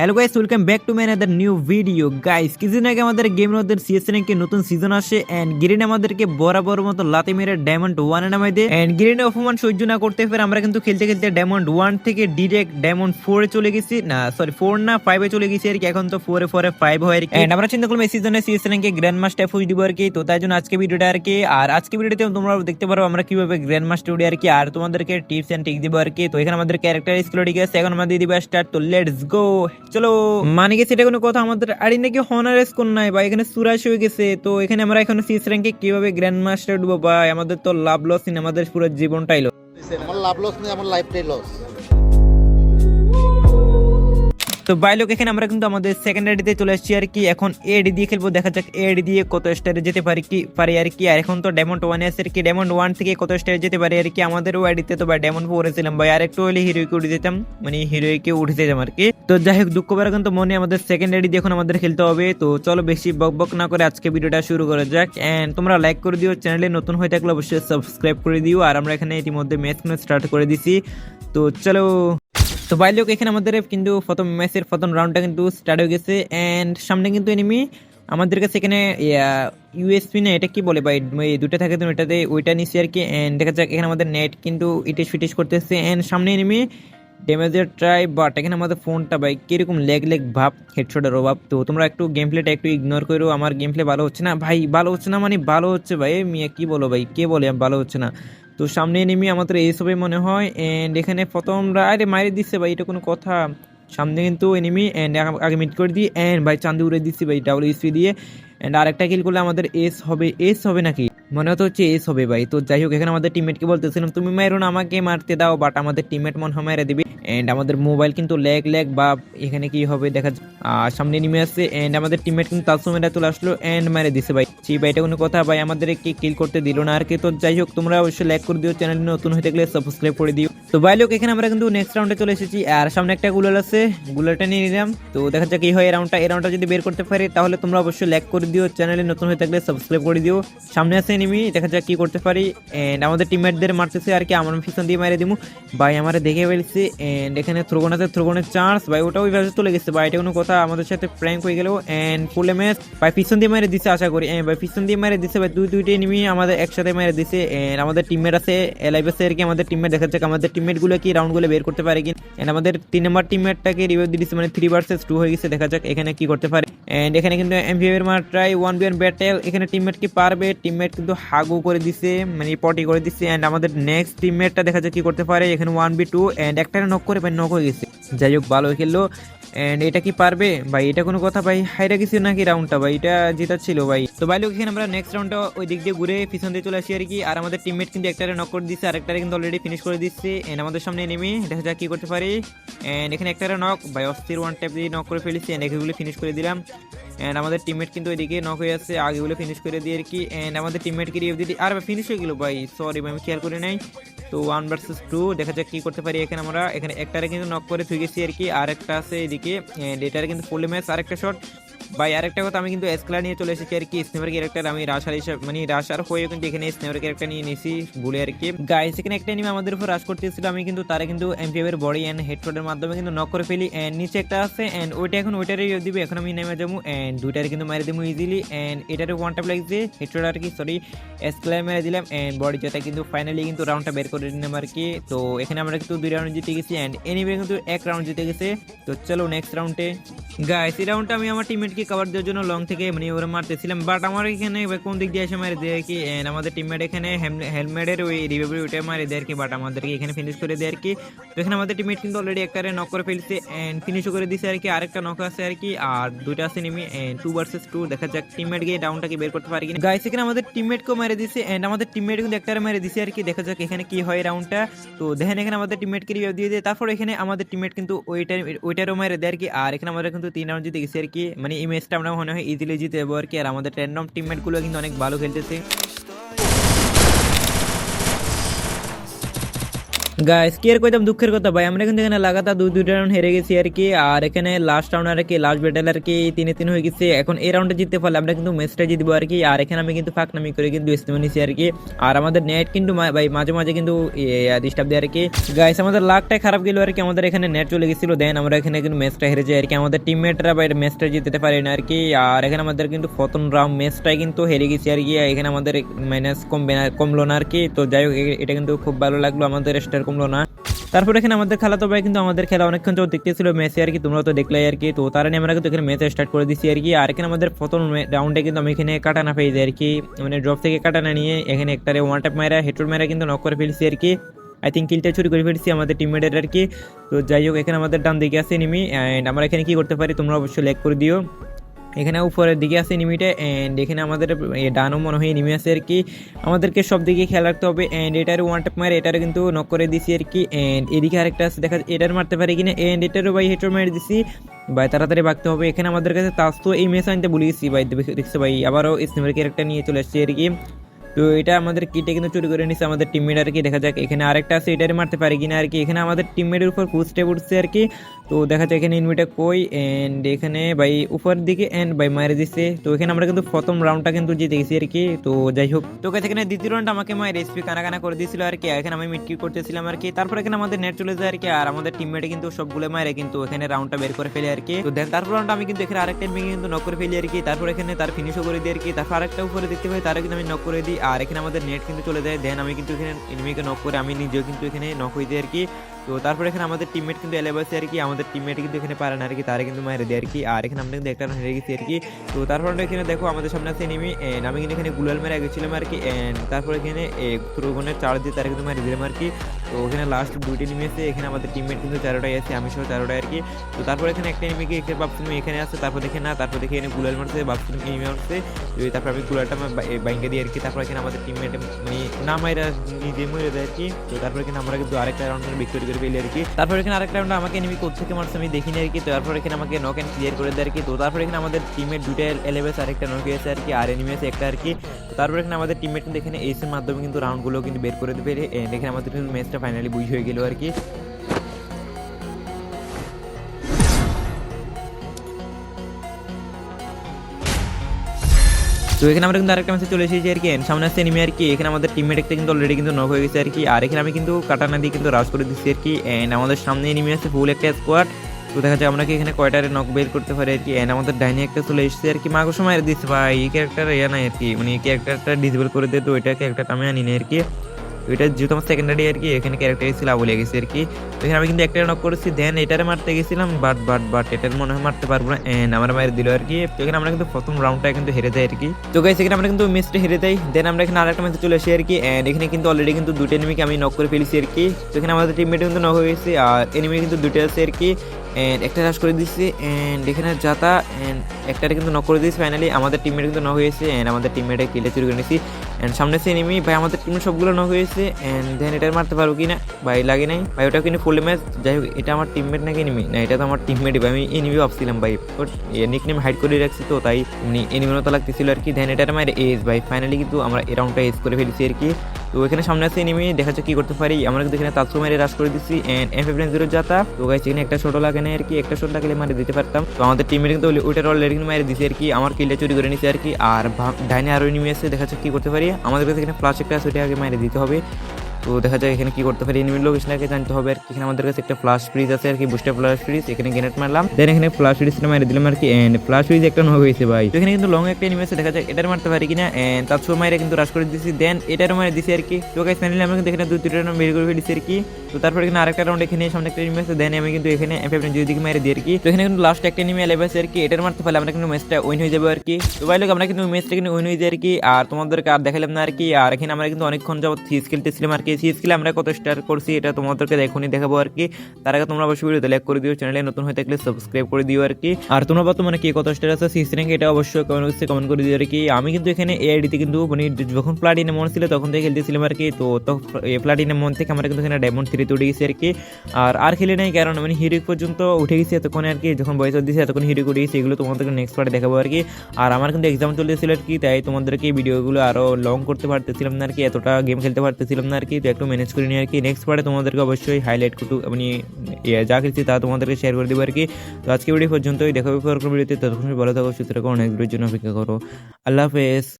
Hello guys welcome back to my other new video guys কিছুদিন আগে আমাদের গেমের মধ্যে সিএসএন কে নতুন সিজন আসে এন্ড গ্রিন আমাদেরকে বরাবর মতো লাতে মেরে ডায়মন্ড ওয়ানে নামাই দেয় এন্ড গ্রিনে অপমান সহ্য না করতে পেরে আমরা কিন্তু খেলতে খেলতে ডায়মন্ড ওয়ান থেকে ডিরেক্ট ডায়মন্ড ফোরে চলে গেছি। না সরি ফোর না ফাইভে চলে গেছি আর কি, এখন তো ফোরে ফোরে ফাইভ হয় আর কি। এন্ড আমরা চিন্তা করলাম এই সিজনে সিএসএন কে গ্র্যান্ড মাস্টার ফুজ দিব আর কি, তো তাই জন্য আজকে ভিডিওটা আর কি, আর আজকে ভিডিওতে তোমরা দেখতে পারো আমরা কীভাবে গ্র্যান্ড মাস্টার উঠি আর কি, আর তোমাদেরকে টিপস এন্ড ট্রিক দিব আর কি। তো এখানে আমাদের ক্যারেক্টার স্কুল ঠিক আছে, এখন আমরা দিয়ে দিব স্টার্ট তো লেটস গো চলো মানে গেছে এটা কোনো কথা আমাদের আর নাকি হনারেস কোন নাই বা এখানে সুরাশ হয়ে গেছে। তো এখানে আমরা এখন সিস র্যাঙ্কে কীভাবে গ্র্যান্ড মাস্টার উঠবো বা আমাদের তো লাভ লস আমাদের পুরো জীবনটাই লস আমার লাভ লস নেই, আমার লাইফটাই লস তো বাইলোক এখানে আমরা কিন্তু আমাদের সেকেন্ড আইডিতে চলে আসছি আর কি। এখন এডি দিয়ে খেলব, দেখা যাক এডি দিয়ে কত স্টারে যেতে পারি কি, পারি আর কি। আর এখন তো ডায়মন্ড ওয়ান আছে আর কি। ডায়মন্ড ওয়ান থেকে কত স্টারে যেতে পারি আর কি? আমাদের ও আইডিতে তো ভাই ডায়মন্ড ফোরে ছিলাম। ভাই আর একটু হলে হিরোইকে উঠে যেতাম। মানে হিরোইকে উঠে যেতাম আর কি। তো যাই হোক, দুঃখ পারা কিন্তু মনে আমাদের সেকেন্ড আইডি দিয়ে এখন আমাদের খেলতে হবে। তো চলো বেশি বক বক না করে আজকে ভিডিওটা শুরু করা যাক। এন্ড তোমরা লাইক করে দিও চ্যানেলে নতুন হয়ে থাকলে অবশ্যই সাবস্ক্রাইব করে দিও। আর আমরা এখানে ইতিমধ্যে ম্যাচ স্টার্ট করে দিছি। তো চলো। তো বাই লোক এখানে আমাদের কিন্তু প্রথম ম্যাচের প্রথম রাউন্ডটা কিন্তু স্টার্ট হয়ে গেছে অ্যান্ড সামনে কিন্তু এনিমি আমাদের কাছে এখানে ইউএসপি না এটা কি বলে? ভাই দুটো থাকে তো এটাতে ওইটা নিচ্ছি আর কি অ্যান্ড দেখা যাক এখানে আমাদের নেট কিন্তু ইটিস ফিটিস করতেছে অ্যান্ড সামনে এনিমি ড্যামেজের ট্রাই বাট এখানে আমাদের ফোনটা ভাই কীরকম লেগ লেগ ভাব হেডশটের অভাব। তো তোমরা একটু গেম প্লেটা একটু ইগনোর করো, আমার গেম প্লে ভালো হচ্ছে না। ভাই, ভালো হচ্ছে না মানে ভালো হচ্ছে ভাই। মিয়া, কি বলো ভাই? কে বলে ভালো হচ্ছে না? তো সামনে এনিমি আমাদের এস হবে মনে হয় অ্যান্ড এখানে প্রথমরা আরে মাইরে দিচ্ছে ভাই, এটা কোনো কথা। সামনে কিন্তু এনিমি অ্যান্ড আগে মিট করে দিই অ্যান্ড ভাই চান্দি উড়ে দিচ্ছি ভাই ডাবল ইসপি দিয়ে। অ্যান্ড আরেকটা কিল করলে আমাদের এস হবে এস হবে নাকি? মনে হতো হচ্ছে এস হবে ভাই। তো যাই হোক, এখানে আমাদের টিমমেটকে বলতেছিলাম, তুমি মারো না, আমাকে মারতে দাও বাট আমাদের টিমমেট মনে হয় মেরে দিবে। এন্ড আমাদের মোবাইল কিন্তু ল্যাগ ল্যাগ বা এখানে কি হবে, দেখা সামনে নেমে আসছে। এন্ড আমাদের টিমমেট কিন্তু তার সময় চলে আসলো এন্ড মেরে দিছে ভাই। সেই ভাই, এটা কোনো কথা, ভাই আমাদের কি কিল করতে দিল না আর কি। তো যাই হোক, তোমরা অবশ্যই লাইক করে দিও চ্যানেল নতুন হয়ে থাকলে সাবস্ক্রাইব করে দিও। তো ভাই, লোক, এখানে আমরা কিন্তু নেক্সট রাউন্ডে চলে এসেছি। আর সামনে একটা গুলাল আছে, গুলালটা নিয়ে নিলাম। তো দেখা যাক কি হয় এই রাউন্ডটা এই রাউন্ডটা যদি বের করতে পারি, তাহলে তোমরা অবশ্যই লাইক করে দিও। চ্যানেলে নতুন হয়ে থাকলে সাবস্ক্রাইব করে দিও। সামনে আছে এনিমি, দেখা যাক কি করতে পারি। এন্ড আমাদের টিমমেটদের মারতেছে আর কি, আমার পিছন দিয়ে মারে দিমু। ভাই আমার দেখে ফেলছে এন্ড এখানে থ্রোগন আছে থ্রোগনের চান্স ভাই ওটা ওই ভাবে চলে গেছে। ভাই, এটা কোনো কথা, আমাদের সাথে প্র্যাঙ্ক হয়ে গেল এন্ড ফুল ম্যাচ ভাই, পিছন দিয়ে মেরে দিছে, আশা করি। ভাই, পিছন দিয়ে মেরে দিছে, ভাই দুই দুইটা এনিমি আমাদের একসাথে মেরে দিছে। এন্ড আমাদের টিমমেট আছে এলাইভ আছে আর কি আমাদের টিমমেট দেখা যাক আমাদের টিমমেটগুলো কি রাউন্ডগুলো বের করতে পারে কি এন্ড আমাদের তিন নম্বর টিমমেটটাকে রিভিউ দিচ্ছে মানে থ্রি ভার্সেস টু হয়ে গেছে। দেখা যাক এখানে কি করতে পারে। এন্ড এখানে কিন্তু এমভিএ এর মার try one B one battle এখানে টিমমেট কি পারবে? টিমমেট কিন্তু হাগু করে দিছে মানে পটি করে দিচ্ছে অ্যান্ড আমাদের নেক্সট টিমমেটটা দেখা যায় কি করতে পারে। এখানে ওয়ান বি টু অ্যান্ড একটা নক করে নক হয়ে গেছে। যাই হোক ভালো খেললো। এন্ড এটা কি পারবে? ভাই, এটা কোনো কথা, ভাই। হাইরা গেছে নাকি রাউন্ডটা ভাই? এটা জেতা ছিল, ভাই। তো ভাই, লোক, এখানে আমরা নেক্সট রাউন্ডটা ওই দিক দিয়ে ঘুরে পিছন দিয়ে চলে আসি আর কি। আর আমাদের টিমমেট কিন্তু একটারে নক করে দিচ্ছে আরেকটারে কিন্তু অলরেডি ফিনিশ করে দিচ্ছে এন্ড আমাদের সামনে নেমে দেখা যাক কি করতে পারি। এন্ড এখানে একটারে নক ভাই, অস্থির ওয়ান ট্যাপ দিয়ে নক করে ফেলেছি এন্ড এগুলো ফিনিশ করে দিলাম। এন্ড আমাদের টিমমেট কিন্তু ওইদিকে নক হয়ে আছে, আগেগুলো ফিনিশ করে দিয়ে আর কি। এন্ড আমাদের টিমমেটকে রিভ দিদি আর ফিনিশ হয়ে গেল, ভাই। সরি ভাই, আমি খেয়াল করে নাই। তো ওয়ান ভার্সেস টু দেখা যাক কী করতে পারি এখানে আমরা। এখানে একটারে কিন্তু নক করে থুই গেছি আর কি আর একটা আছে এদিকে। ডেটারে কিন্তু ফুল ম্যাচ আরেকটা শট ভাই, আরেকটা কথা, আমি কিন্তু এসক্লা নিয়ে চলে এসেছি আর কি স্নেপার ক্যারেক্টার আমি রাশার হিসাব মানে রাশার হয়ে কিন্তু এখানে স্নেপার ক্যারেক্টার নিয়ে নিয়েছি ভুলে আর কি। গাইস এখানে একটা এনিমি আমাদের উপর রাশ করতেছিল, আমি কিন্তু তারা কিন্তু এমপিএফ এর বডি এন্ড হেডশটের মাধ্যমে কিন্তু নক করে ফেলি এন্ড নিচে একটা আছে এন্ড ওইটা এখন ওইটারে ইয়ে দিবে, এখন আমি নেমে যাব এন্ড দুইটারে কিন্তু মেরে দেবো ইজিলি এন্ড এটারে ওয়ান টাপ লাগছে হেডশট আর কি সরি এসক্লাই মেরে দিলাম এন্ড বডি যেটা কিন্তু ফাইনালি কিন্তু রাউন্ডটা বের করে নিলাম আর কি, তো এখানে আমরা কিন্তু দুই রাউন্ড জিতে গেছি এন্ড এনিমি কিন্তু এক রাউন্ড জিতে গেছে, তো চলো নেক্সট রাউন্ডে গাইস এই রাউন্ডটা আমি আমার টিমমেটকে কভার দেওয়ার জন্য লং থেকে মানে ওরা মারতেছিলাম। বাট আমার এখানে কোন দিক দিয়ে এসে মারে দেয় কি আমাদের টিমমেট এখানে হেলমেটের ওই রিভাইভার ওইটা মারে দেয় আর কি বাট আমাদেরকে এখানে ফিনিশ করে দেয় আর কি। তো এখানে আমাদের টিমমেট কিন্তু অলরেডি একটারে নক করে ফেলছে এন্ড ফিনিশও করে দিছে আর কি, আরেকটা নক আছে আর কি, আর দুইটা আছে নেমে টু ভার্সেস টু দেখা যাক টিমমেট গিয়ে ডাউনটাকে বের করতে পারি কিনা। গাইস এখানে আমাদের টিমমেটকেও মেরে দিছে এন্ড আমাদের টিমমেট কিন্তু একটারে মেরে দিছে আর কি, দেখা যাক এখানে কি হয় রাউন্ডটা তো দেখেন এখানে আমাদের টিমমেটকে রিভাইভ দিয়ে দেয়, তারপর এখানে আমাদের টিমমেট কিন্তু ওইটা ওইটারও মেরে দেয় আর কি, আর এখানে আমরা কিন্তু তিন রাউন্ড জিতে গেছি আর কি মানে ম্যাচটা আমরা মনে হয় ইজিলি জিতে যাব আর কি। আর আমাদের র্যান্ডম টিমমেটগুলো কিন্তু অনেক ভালো খেলতেছে। গাইস কি আর কইতাম? দুঃখের কথা, ভাই। আমরা কিন্তু এখানে লাগাতার দুই, দুইটা রাউন্ড হেরে গেছি আর কি। আর এখানে লাস্ট রাউন্ড আর কি লাস্ট ব্যাটেল আর কি, তিনে তিন হয়ে গেছে। এখন এই রাউন্ডে জিততে পারলে আমরা কিন্তু ম্যাচটা জিতবো আর কি। আর এখানে আমি কিন্তু ফাঁকনামি করে কিন্তু ইস্তেমা নিছি আর কি। আর আমাদের নেট কিন্তু ভাই, মাঝে মাঝে কিন্তু ডিস্টার্ব দেয় আর কি। গাইস আমাদের লাকটাই খারাপ গেল আর কি। আমাদের এখানে নেট চলে গেছিল। দেন আমরা এখানে কিন্তু ম্যাচটা হেরে যাই আর কি। আমাদের টিমমেটরা ভাই ম্যাচটা জিততে পারে না আর কি। আর এখানে আমাদের কিন্তু প্রথম রাউন্ড ম্যাচটাই কিন্তু হেরে গেছি আর কি। এখানে আমাদের মাইনাস কমবে না, কমলো না আর কি। তো যাই হোক এটা কিন্তু খুব ভালো লাগল। আমাদের স্টার কমলো না। তারপর এখানে আমাদের খেলা তো ভাই কিন্তু আমাদের খেলা অনেকক্ষণ যাবত দেখতেছিল ম্যাচে আর কি তোমরা তো দেখলে আর কি। তো তার আমরা কিন্তু এখানে ম্যাচ স্টার্ট করে দিচ্ছি আর কি। আর এখানে আমাদের প্রথম রাউন্ডে কিন্তু আমি এখানে কাটানা পেয়ে যাই আর কি। মানে ড্রপ থেকে কাটানা নিয়ে এখানে একটারে ওয়ান টাপ মারা হেটুর মারা কিন্তু নক করে ফেলছি আর কি। আই থিঙ্ক কিলটা চুরি করে ফেলছি আমাদের টিমমেটের আর কি। তো যাই হোক, এখানে আমাদের ডান দিকে আছে নিমি অ্যান্ড আমরা এখানে কি করতে পারি তোমরা অবশ্যই লেক করে দিও। এখানে উপরের দিকে আছে নিমিটা অ্যান্ড এখানে আমাদের ডানও মনে হয় নিমে আছে আর কি। আমাদেরকে সব দিকে খেয়াল রাখতে হবে অ্যান্ড এটার ওয়ান টাপ মারে এটার কিন্তু নক করে দিছি আর কি অ্যান্ড এদিকে আরেকটা আছে, দেখা এটার মারতে পারি কিনা অ্যান্ড এটারও ভাই হেটার মেরে দিছি। ভাই, তাড়াতাড়ি ভাগতে হবে, এখানে আমাদের কাছে তাস তো এই মেস আনতে ভুলে গেছি, ভাই, দেখছ ভাই, আবারও স্নিমের ক্যারেক্টার নিয়ে চলে আসছি আর কি। তো এটা আমাদের কিটে কিন্তু চুরি করে নিচ্ছে আমাদের টিমমেট আর কি দেখা যাক এখানে আরেকটা আছে এটারে মারতে পারি কিনা আর কি এখানে আমাদের টিমমেটের উপর ফুল উঠছে আর কি তো দেখা যায় এখানে ইনভিটা কই এন্ড এখানে ভাই উপর দিকে এন্ড ভাই মারে দিচ্ছে তো এখানে আমরা কিন্তু প্রথম রাউন্ডটা কিন্তু জিতে গেছি আর কি তো যাই হোক তো এখানে দ্বিতীয় রাউন্ড আমাকে মায়ের এসপি কানা কানা করে দিয়েছিল আর কি এখানে আমি মিটকি করতেছিলাম আর কি তারপর এখানে আমাদের নেট চলে যায় আর কি আর আমাদের টিমমেটে কিন্তু সবগুলো মারে কিন্তু এখানে রাউন্ডটা বের করে ফেলে আর কি তো তারপর রাউন্ড আমি কিন্তু এখানে আরেকটা কিন্তু নক করে ফেলি আর কি তারপর এখানে তার ফিনিশও করে দিই আর কি তারপর আরেকটা উপরে দেখতে পাই তারও কিন্তু আমি নক করে দিই আর এখানে আমাদের নেট কিন্তু চলে যায়। দেন আমি কিন্তু এখানে এনিমিকে নক করে আমি নিজেও কিন্তু এখানে নক যাই আর কি। তো তারপর এখানে আমাদের টিমমেট কিন্তু আছে আর কি, আমাদের টিমমেট কিন্তু এখানে পারে না আর কি, তারা কিন্তু মারে দেয় আর কি। আর এখানে আমরা কিন্তু একটা হেরে গেছি আর কি। তো তারপর আমরা এখানে দেখো, আমাদের সামনে আছে এনিমি আমি কিন্তু এখানে গুলাল মেরে গেছিলাম আর কি তারপর এখানে থ্রোগনের চার্জ দিয়ে তারা কিন্তু মারি দিলাম আর কি। তো ওখানে লাস্ট দুইটি এনিমি আছে, এখানে আমাদের টিমমেট কিন্তু চারোটাই আছে, আমি সহ চারোটাই আর কি। তো তারপর এখানে একটা এনিমিকে এখানে ভাবছিলাম এখানে আছে, তারপর দেখে না, তারপর দেখে এখানে গুলাল মারছে ভাবছিলাম এনিমি মারছে। তারপর আমি গুলালটা বাইকে দিই আর কি। তারপর এখানে আমাদের টিমমেট মানে না মাইরা নিজে মরে দেয় আর কি। তো তারপর এখানে আমরা কিন্তু আরেকটা রাউন্ড বিক্রি করে ফেলি আর কি। তারপর এখানে আরেক রাউন্ড আমাকে এনিমি কোথা থেকে মারছে আমি দেখিনি আর কি। তারপর এখানে আমাকে নক এন্ড ক্লিয়ার করে দেয় আর কি। তো তারপর এখানে আমাদের টিমের দুটো এলেভেস আরেকটা নক হয়েছে আর কি, আর এনিমি আছে একটা আর কি। তারপর এখানে আমাদের টিমমেট কিন্তু এখানে এসের মাধ্যমে কিন্তু রাউন্ডগুলো কিন্তু বের করে দেবে। এখানে আমাদের কিন্তু ম্যাচটা ফাইনালি বুঝ হয়ে গেল আর কি। তো এখানে আমরা কিন্তু আরেকটা ম্যাচে চলে এসেছি আর কি সামনে আসছে নেমে আর কি, এখানে আমাদের টিমমেট একটা কিন্তু অলরেডি কিন্তু নক হয়ে গেছে আর কি, আর এখানে আমি কিন্তু কাটানা দিয়ে কিন্তু রাশ করে দিচ্ছি আর কি অ্যান্ড আমাদের সামনে নেমে আসছে ফুল একটা স্কোয়াড তো দেখা যায় আমরা কি এখানে কয়টারে নক বের করতে পারি আর কি অ্যান্ড আমাদের ডাইনি একটা চলে এসেছে আর কি, মাগো সময় দিচ্ছে ভাই, এই ক্যারেক্টার ইয়া নাই আর কি মানে এই ক্যারেক্টারটা ডিসেবল করে দিয়ে তো ওইটা ক্যারেক্টারটা আমি আনি না আর কি এটা যেহেতু আমার সেকেন্ডারি আর কি, এখানে ক্যারেক্টার ছিল বলে গেছে আর কি। তো এখানে আমি কিন্তু একটা নক করেছি দেন এটারে মারতে গেছিলাম বাট বাট বাট এটার মনে হয় মারতে পারব না এন্ড আমার মায়ের দিল আর কি। তো এখানে আমরা কিন্তু প্রথম রাউন্ডটা কিন্তু হেরে যাই আর কি। তো গাইস এখানে আমরা কিন্তু ম্যাচটা হেরে যাই দেন আমরা এখানে আরেকটা ম্যাচে চলে আসি আর কি এন্ড এখানে কিন্তু অলরেডি কিন্তু দুটো এনিমিকে আমি নক করে ফেলেছি আর কি। তো এখানে আমাদের টিমমেট কিন্তু নক হয়ে গেছে, আর এনিমি কিন্তু দুটো আছে আর কি এন্ড একটা রাশ করে দিচ্ছি অ্যান্ড এখানে যাতা এন্ড একটারে কিন্তু নক করে দিয়েছি ফাইনালি আমাদের টিমমেট কিন্তু নক হয়েছে অ্যান্ড আমাদের টিমমেটে কিলে চুরি করে নিয়েছি। এন্ড সামনে সে এনিমি ভাই, আমাদের টিমের সবগুলো নক হয়েছে। অ্যান্ড দেন এটা মারতে পারব কি না ভাই, লাগে নাই। ভাই ওটা কিন্তু ফুল ম্যাচ যাই হোক, এটা আমার টিমমেট নাকি এনিমি না, এটা তো আমার টিমমেট ভাই, আমি এনিমি ভাবছিলাম, ভাই। ওর নিক নেম হাইড করে রাখছি তো, তাই এমনি এনিমির মতো লাগতেছিল আর কি। দেন এটা আমার এজ ভাই ফাইনালি কিন্তু আমরা এ রাউন্ডটা এজ করে ফেলেছি আর কি। তো এখানে সামনে আছে এনিমি দেখা যাচ্ছে কি করতে পারি। আমরা কিন্তু এখানে তাৎসু মেরে রাশ করে দিচ্ছি এন্ড এফ এফ জিরো যাতা। তো গাইছে এখানে একটা ছোট লাগে না আর কি, একটা শট লাগলে মারে দিতে পারতাম। তো আমাদের টিমের কিন্তু ওইটার অলরেডি মারে দিছে আর কি, আমার কিলটা চুরি করে নিছে আর কি। আর ডাইনে আরও এনিমি আছে দেখা যাচ্ছে কি করতে পারি। আমাদের কাছে এখানে ফ্লাশ একটা আছে, ওইটা আগে মারে দিতে হবে। তো দেখা যায় এখানে কি করতে পারি? এনিমির লোকেশন আগে জানতে হবে আর কি। এখানে আমাদের কাছে একটা ফ্লাশ ফ্রিজ আছে আর কি বুস্টার ফ্লাশ ফ্রিজ এখানে গ্রেনেড মারলাম। দেন এখানে ফ্লাশ ফ্রিজটা মেরে দিলাম আর কি এন্ড ফ্লাশ ফ্রিজ একটা নক হয়েছে ভাই। তো এখানে কিন্তু লং একটা এনিমি আছে, দেখা যায় এটার মারতে পারি কিনা এন্ড তার সময় মাইরে কিন্তু রাশ করে দিয়েছি দেন এটার মারে দিছি আর কি। তো গাইস ফাইনালি আমরা কিন্তু এখানে দুই তিনটা রাউন্ড বের করে ফেলেছি আর কি। তো তারপর এখানে আরেকটা রাউন্ড এখানে, সামনে একটা এনিমি আছে। দেন আমি কিন্তু এখানে এফ এফ জিরো দিকে মেরে দিই আর কি। তো এখানে কিন্তু লাস্ট একটা এনিমি এলেভ আছে আর কি। এটার মারতে পারলে আমরা কিন্তু ম্যাচটা উইন হয়ে যাবে আর কি। তো ভাই লোক, আমরা কিন্তু ম্যাচটা কিন্তু উইন হয়ে যাই আর কি। আর তোমাদেরকে আর দেখালাম না আর কি। আর এখানে আমরা কিন্তু অনেকক্ষণ যাবত সিএস খেলতেছিলাম আর কি। সিএস খেলে আমরা কত স্টার করছি, এটা তোমাদেরকে এখনই দেখাবো আর কি। তার আগে তোমরা অবশ্যই ভিডিওতে লাইক করে দিও চ্যানেলে নতুন হয়ে থাকলে সাবস্ক্রাইব করে দিও আর কি। আর তোমরা বর্তমানে কি কত স্টার আছে সিএস র্যাঙ্ক এটা অবশ্যই কমেন্ট বক্সে কমেন্ট করে দিও আর কি। আমি কিন্তু এখানে এআইডিতে কিন্তু মানে যখন প্লাটিনে মন ছিল তখন থেকে খেলতেছিলাম আর কি, তো এ প্লাটিনে মন থেকে আমরা কিন্তু এখানে ডায়মন্ড থ্রিতে উঠে গেছি আর কি। আর আর খেলে নাই কারণ মানে হিরিক পর্যন্ত উঠে গেছি এতক্ষণে আর কি, যখন বয়স দিয়েছি এতক্ষণ হিরিক উঠে গেছি এগুলো তোমাদেরকে নেক্সট পার্টে দেখাবো আর কি। আর আমার কিন্তু এক্সাম চলতেছিল আর কি, তাই তোমাদেরকে ভিডিওগুলো আরও লং করতে পারতেছিলাম না আর কি, এতটা গেম খেলতে পারতেছিলাম না আর কি। তো একটু ম্যানেজ করে নিই আর কি। নেক্সট পার্টে তোমাদেরকে অবশ্যই হাইলাইট কুটু আমি যা কিছু তা তোমাদেরকে শেয়ার করে দেবো আর কি। তো আজকে ভিডিও পর্যন্তই। দেখা হবে পরবর্তী ভিডিওতে ততক্ষণ ভালো থাকো সুতরাং অনেক ভিডিওর জন্য অপেক্ষা করো। আল্লাহ হাফেজ।